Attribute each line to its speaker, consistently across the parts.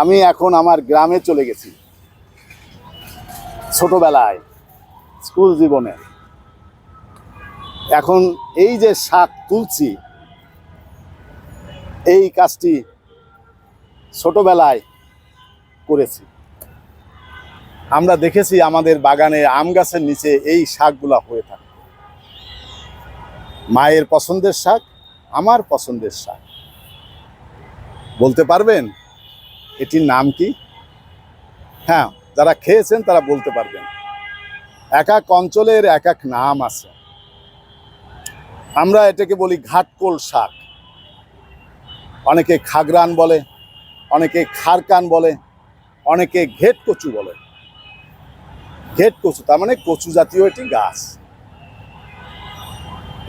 Speaker 1: আমি এখন আমার গ্রামে চলে গেছি। ছোটবেলায়, স্কুল জীবনে। এখন এই যে শাক তুলছি, এই কাজটি ছোটবেলায় করেছি। আমরা দেখেছি আমাদের বাগানে আম গাছের নিচে এই শাকগুলা হয়ে থাকে। মায়ের পছন্দের শাক, আমার পছন্দের শাক। বলতে পারবেন? এটির নাম কি? হ্যাঁ যারা খেয়েছেন তারা বলতে পারবেন। এক এক অঞ্চলের এক এক নাম আছে। আমরা এটাকে বলি ঘাটকোল শাক। অনেকে খাগরান বলে, অনেকে খারকান বলে, অনেকে ঘেট কচু বলে। ঘেট কচু তার মানে কচু জাতীয় এটি গাছ।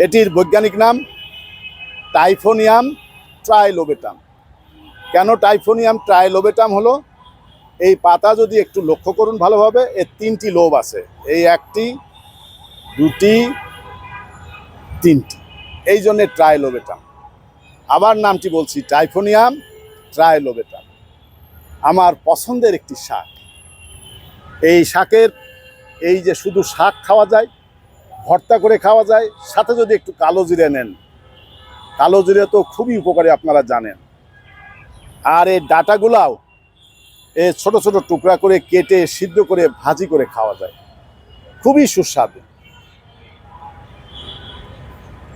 Speaker 1: এটির বৈজ্ঞানিক নাম টাইফোনিয়াম ট্রাইলোবেটাম। কেন টাইফোনিয়াম ট্রাইলোবেটাম হলো? এই পাতা যদি একটু লক্ষ্য করুন ভালোভাবে, এর তিনটি লোভ আছে। এই একটি, দুটি, তিনটি। এই জন্যে ট্রাইলোবেটাম। আবার নামটি বলছি, টাইফোনিয়াম ট্রাইলোবেটাম। আমার পছন্দের একটি শাক। এই শাকের, এই যে শুধু শাক খাওয়া যায়, ভর্তা করে খাওয়া যায়, সাথে যদি একটু কালো জিরে নেন। কালো জিরে তো খুবই উপকারী আপনারা জানেন। আর এই ডাটাগুলাও এ ছোট ছোট টুকরা করে কেটে সিদ্ধ করে ভাজি করে খাওয়া যায়। খুবই সুস্বাদু।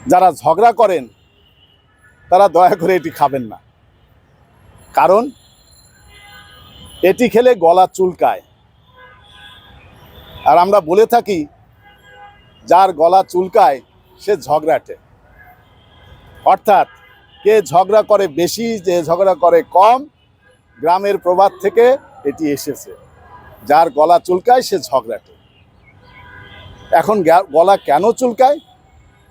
Speaker 1: যারা ঝগড়া করেন, তারা দয়া করে এটি খাবেন না। কারণ, এটি খেলে গলা চুলকায়। আর আমরা বলে থাকি, যার গলা চুলকায়, সে ঝগড়াটে। অর্থাৎ কে ঝগড়া করে বেশি, যে ঝগড়া করে কম, গ্রামের প্রবাদ থেকে এটি এসেছে। যার গলা চুলকায়, সে ঝগড়াটে। এখন গলা কেন চুলকায়?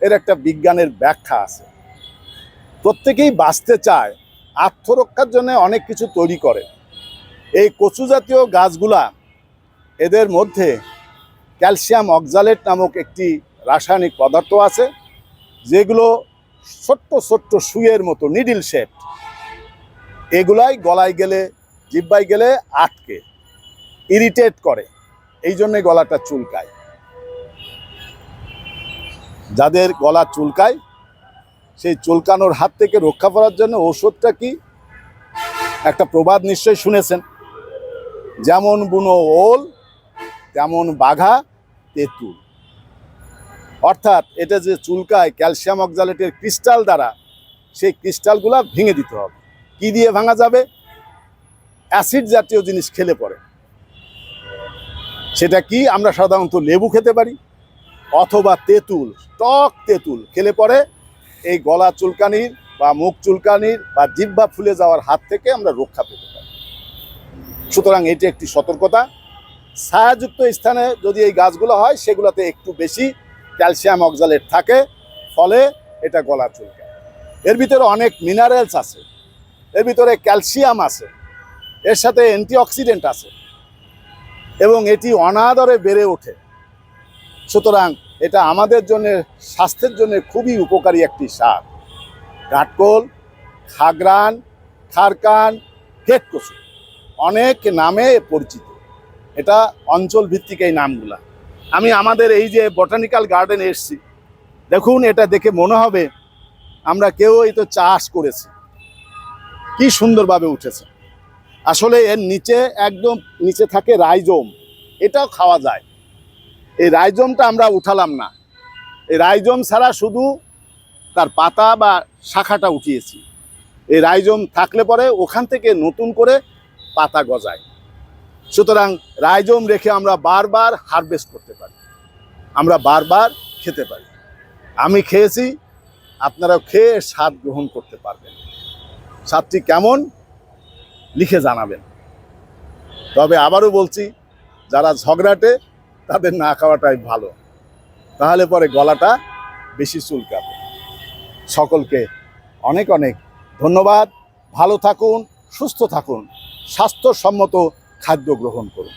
Speaker 1: এর একটা বিজ্ঞানের ব্যাখ্যা আছে। প্রত্যেকেই বাঁচতে চায়, আত্মরক্ষার জন্য অনেক কিছু তৈরি করে। এই কচু জাতীয় গাছগুলা, এদের মধ্যে ক্যালসিয়াম অক্সালেট নামক একটি রাসায়নিক পদার্থ আছে, যেগুলো ছোট্ট ছোট্ট সুইয়ের মতো নিডিল শেপ এগুলাই গলায় গেলে, জিব্বায় গেলে আটকে ইরিটেট করে। এই জন্যে গলাটা চুলকায়। যাদের গলা চুলকায়, সেই চুলকানোর হাত থেকে রক্ষা করার জন্য ওষুধটা কি? একটা প্রবাদ নিশ্চয়ই শুনেছেন। যেমন বুনো ওল, তেমন বাঘা, তেঁতুল। অর্থাৎ এটা যে চুলকায় ক্যালসিয়াম অক্সালেটের ক্রিস্টাল দ্বারা, সেই ক্রিস্টালগুলা ভেঙে দিতে হবে। কি দিয়ে ভাঙা যাবে? অ্যাসিড জাতীয় জিনিস খেলে পরে সেটা কি? আমরা সাধারণত লেবু খেতে পারি, অথবা তেঁতুল, টক তেঁতুল খেলে পরে এই গলা চুলকানির বা মুখ চুলকানির বা জিহ্বা ফুলে যাওয়ার হাত থেকে আমরা রক্ষা পেতে পারি। সুতরাং এটি একটি সতর্কতা। ছায়াযুক্ত স্থানে যদি এই গাছগুলো হয়, সেগুলোতে একটু বেশি ক্যালসিয়াম অক্সালেট থাকে, ফলে এটা গলা চুলকায় এর ভিতরে অনেক মিনারেলস আছে, এর ভিতরে ক্যালসিয়াম আছে, এর সাথে অ্যান্টিঅক্সিডেন্ট আছে, এবং এটি অনাদরে বেড়ে ওঠে। সুতরাং এটা আমাদের জন্য, স্বাস্থ্যের জন্য খুবই উপকারী একটি শাক ঘাটকোল খাগরান খারকান কেটকচু অনেক নামে পরিচিত। এটা অঞ্চল ভিত্তিক এই নামগুলা। আমি আমাদের এই যে বটানিক্যাল গার্ডেন এসছি, দেখুন এটা দেখে মনে হবে আমরা কেউ এই তো চাষ করেছি। কি সুন্দরভাবে উঠেছে। আসলে এর নিচে একদম নিচে থাকে রাইজোম, এটাও খাওয়া যায়। এই রাইজোমটা আমরা উঠালাম না। এই রাইজোম ছাড়া শুধু তার পাতা বা শাখাটা উঠিয়েছি। এই রাইজোম থাকলে পরে ওখান থেকে নতুন করে পাতা গজায়। সুতরাং রাইজোম রেখে আমরা বারবার হারভেস্ট করতে পারি। আমরা বারবার খেতে পারি। আমি খেয়েছি, আপনারাও খেয়ে স্বাদ গ্রহণ করতে পারবেন। স্বাদটি কেমন? লিখে জানাবেন। তবে আবারও বলছি, যারা ঝগড়াটে, তাদের না খাওয়াটাই ভালো। তাহলে পরে গলাটা বেশি চুলকাবে। সকলকে অনেক অনেক ধন্যবাদ। ভালো থাকুন, সুস্থ থাকুন। স্বাস্থ্যসম্মত খাদ্য গ্রহণ করুন।